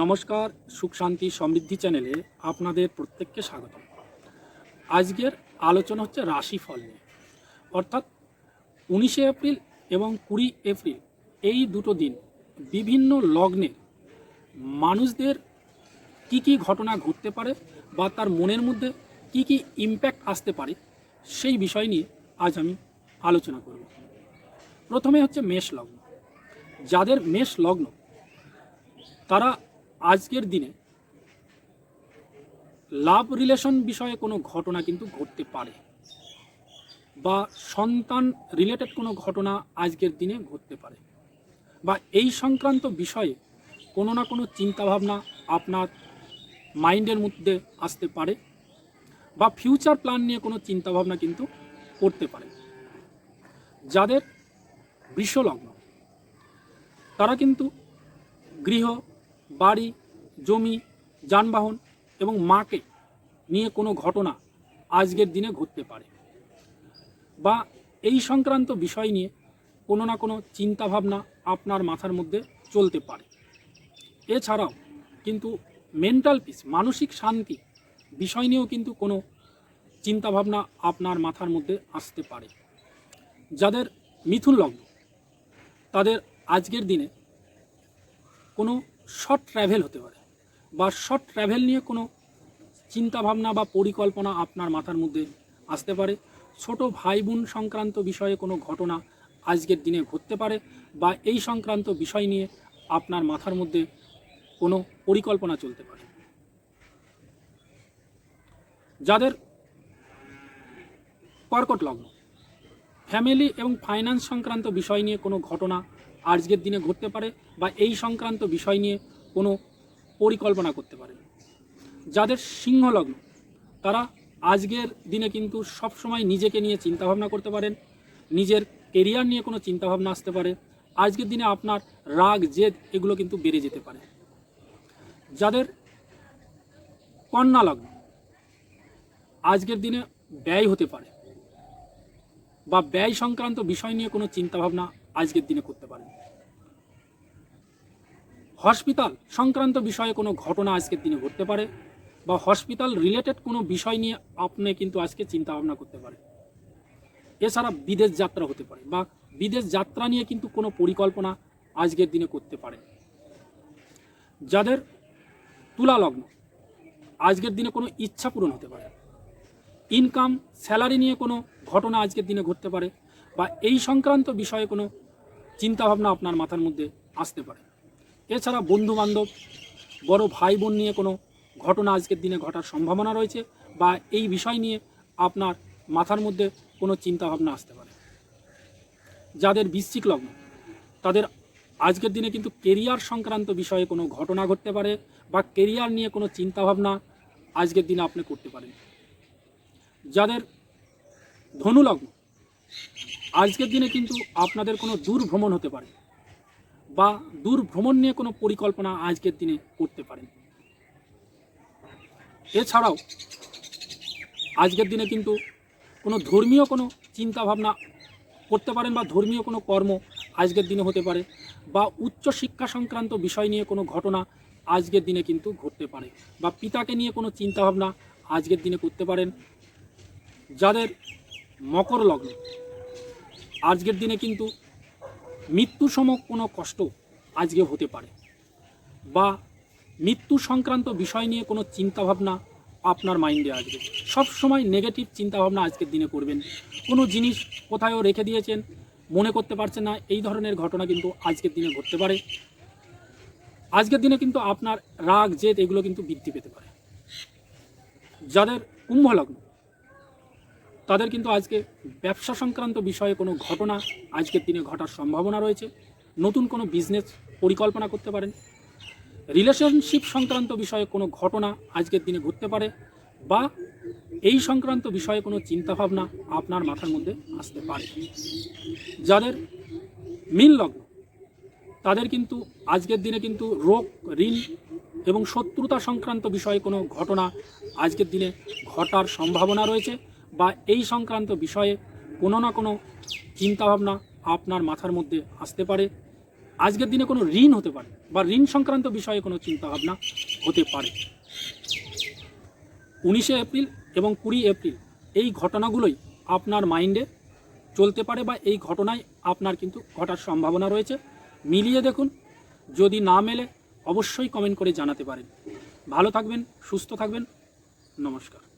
নমস্কার, সুখ শান্তি সমৃদ্ধি চ্যানেলে আপনাদের প্রত্যেককে স্বাগত আজকের আলোচনা হচ্ছে রাশিফল নিয়ে। অর্থাৎ উনিশে এপ্রিল এবং কুড়ি এপ্রিল এই দুটো দিন বিভিন্ন লগ্নে মানুষদের কি কি ঘটনা ঘটতে পারে বা তার মনের মধ্যে কি কি ইম্প্যাক্ট আসতে পারে সেই বিষয় নিয়ে আজ আমি আলোচনা করব। প্রথমে হচ্ছে মেষ লগ্ন। যাদের মেষ লগ্ন, তারা আজকের দিনে লাভ রিলেশন বিষয়ে কোনো ঘটনা কিন্তু ঘটতে পারে বা সন্তান রিলেটেড কোনো ঘটনা আজকের দিনে ঘটতে পারে বা এই সংক্রান্ত বিষয়ে কোনো না কোনো চিন্তাভাবনা আপনার মাইন্ডের মধ্যে আসতে পারে বা ফিউচার প্ল্যান নিয়ে কোনো চিন্তাভাবনা কিন্তু করতে পারে। যাদের বৃষলগ্ন, তারা কিন্তু গৃহ বাড়ি, জমি, যানবাহন এবং মাকে নিয়ে কোনো ঘটনা আজকের দিনে ঘটতে পারে। বা এই সংক্রান্ত বিষয় নিয়ে কোনো না কোনো চিন্তাভাবনা আপনার মাথার মধ্যে চলতে পারে। এছাড়াও কিন্তু মেন্টাল পিস মানসিক শান্তি বিষয় নিয়েও কিন্তু কোনো চিন্তাভাবনা আপনার মাথার মধ্যে আসতে পারে। যাদের মিথুন লগ্ন, তাদের আজকের দিনে কোনো শর্ট ট্র্যাভেল হতে পারে। বা শর্ট ট্র্যাভেল নিয়ে কোনো চিন্তাভাবনা বা পরিকল্পনা আপনার মাথার মধ্যে আসতে পারে। ছোট ভাই বোন সংক্রান্ত বিষয়ে কোনো ঘটনা আজকের দিনে ঘটতে পারে বা এই সংক্রান্ত বিষয় নিয়ে আপনার মাথার মধ্যে কোনো পরিকল্পনা চলতে পারে। যাদের কর্কট লগ্ন ফ্যামিলি এবং ফাইন্যান্স সংক্রান্ত বিষয় নিয়ে কোনো ঘটনা আজকের দিনে ঘটতে পারে বা এই সংক্রান্ত বিষয় নিয়ে কোনো পরিকল্পনা করতে পারে যাদের সিংহ লগ্ন তারা আজকের দিনে কিন্তু সবসময় নিজেকে নিয়ে চিন্তাভাবনা করতে পারেন, নিজের কেরিয়ার নিয়ে কোনো চিন্তাভাবনা আসতে পারে। আজকের দিনে আপনার রাগ, জেদ এগুলো কিন্তু বেড়ে যেতে পারে। যাদের কন্যা লগ্ন আজকের দিনে ব্যয় হতে পারে বা ব্যয় সংক্রান্ত বিষয় নিয়ে কোনো চিন্তাভাবনা আজকের দিনে করতে পারেন। হসপিটাল সংক্রান্ত বিষয়ে কোনো ঘটনা আজকের দিনে ঘটতে পারে বা হসপিটাল রিলেটেড কোনো বিষয় নিয়ে আপনি কিন্তু আজকে চিন্তা ভাবনা করতে পারেন। এছাড়া বিদেশ যাত্রা হতে পারে বা বিদেশ যাত্রা নিয়ে কিন্তু কোনো পরিকল্পনা আজকের দিনে করতে পারে। যাদের তুলা লগ্ন, আজকের দিনে কোনো ইচ্ছা পূরণ হতে পারে। ইনকাম স্যালারি নিয়ে কোনো ঘটনা আজকের দিনে ঘটতে পারে বা এই সংক্রান্ত বিষয়ে কোনো চিন্তাভাবনা আপনার মাথার মধ্যে আসতে পারে। এছাড়া বন্ধু বান্ধব বড় ভাই বোন নিয়ে কোনো ঘটনা আজকের দিনে ঘটার সম্ভাবনা রয়েছে বা এই বিষয় নিয়ে আপনার মাথার মধ্যে কোনো চিন্তাভাবনা আসতে পারে। যাদের বৃশ্চিক লগ্ন, তাদের আজকের দিনে কিন্তু কেরিয়ার সংক্রান্ত বিষয়ে কোনো ঘটনা ঘটতে পারে বা কেরিয়ার নিয়ে কোনো চিন্তাভাবনা আজকের দিনে আপনি করতে পারেন। যাদের ধনুলগ্ন আজকের দিনে কিন্তু আপনাদের কোনো দূর ভ্রমণ হতে পারে বা দূর ভ্রমণ নিয়ে কোনো পরিকল্পনা আজকের দিনে করতে পারেন। এছাড়াও আজকের দিনে কিন্তু কোনো ধর্মীয় কোনো চিন্তাভাবনা করতে পারেন বা ধর্মীয় কোনো কর্ম আজকের দিনে হতে পারে বা উচ্চ শিক্ষা সংক্রান্ত বিষয় নিয়ে কোনো ঘটনা আজকের দিনে কিন্তু ঘটতে পারে বা পিতাকে নিয়ে কোনো চিন্তাভাবনা আজকের দিনে করতে পারেন যাদের মকর লগ্ন। আজকের দিনে কিন্তু মৃত্যুসম কোনো কষ্ট আজকে হতে পারে। বা মৃত্যু সংক্রান্ত বিষয় নিয়ে কোনো চিন্তাভাবনা আপনার মাইন্ডে আসবে। সব সময় নেগেটিভ চিন্তাভাবনা আজকের দিনে করবেন। কোনো জিনিস কোথায়ও রেখে দিয়েছেন, মনে করতে পারছেন না, এই ধরনের ঘটনা কিন্তু আজকের দিনে ঘটতে পারে। আজকের দিনে কিন্তু আপনার রাগ, জেদ এগুলো কিন্তু বৃদ্ধি পেতে পারে। যাদের কুম্ভ লগ্ন তাদের কিন্তু আজকে ব্যবসা সংক্রান্ত বিষয়ে কোনো ঘটনা আজকের দিনে ঘটার সম্ভাবনা রয়েছে। নতুন কোনো বিজনেস পরিকল্পনা করতে পারেন। রিলেশনশিপ সংক্রান্ত বিষয়ে কোনো ঘটনা আজকের দিনে ঘটতে পারে বা এই সংক্রান্ত বিষয়ে কোনো চিন্তাভাবনা আপনার মাথার মধ্যে আসতে পারে। যাদের মিল লগ্ন, তাদের কিন্তু আজকের দিনে কিন্তু রোগ, ঋণ এবং শত্রুতা সংক্রান্ত বিষয়ে কোনো ঘটনা আজকের দিনে ঘটার সম্ভাবনা রয়েছে। বা এই সংক্রান্ত বিষয়ে কোনো না কোনো চিন্তাভাবনা আপনার মাথার মধ্যে আসতে পারে। আজকের দিনে কোনো ঋণ হতে পারে বা ঋণ সংক্রান্ত বিষয়ে কোনো চিন্তাভাবনা হতে পারে। উনিশে এপ্রিল এবং কুড়ি এপ্রিল এই ঘটনাগুলোই আপনার মাইন্ডে চলতে পারে বা এই ঘটনায় আপনার কিন্তু ঘটার সম্ভাবনা রয়েছে। মিলিয়ে দেখুন, যদি না মেলে অবশ্যই কমেন্ট করে জানাতে পারেন। ভালো থাকবেন, সুস্থ থাকবেন। নমস্কার।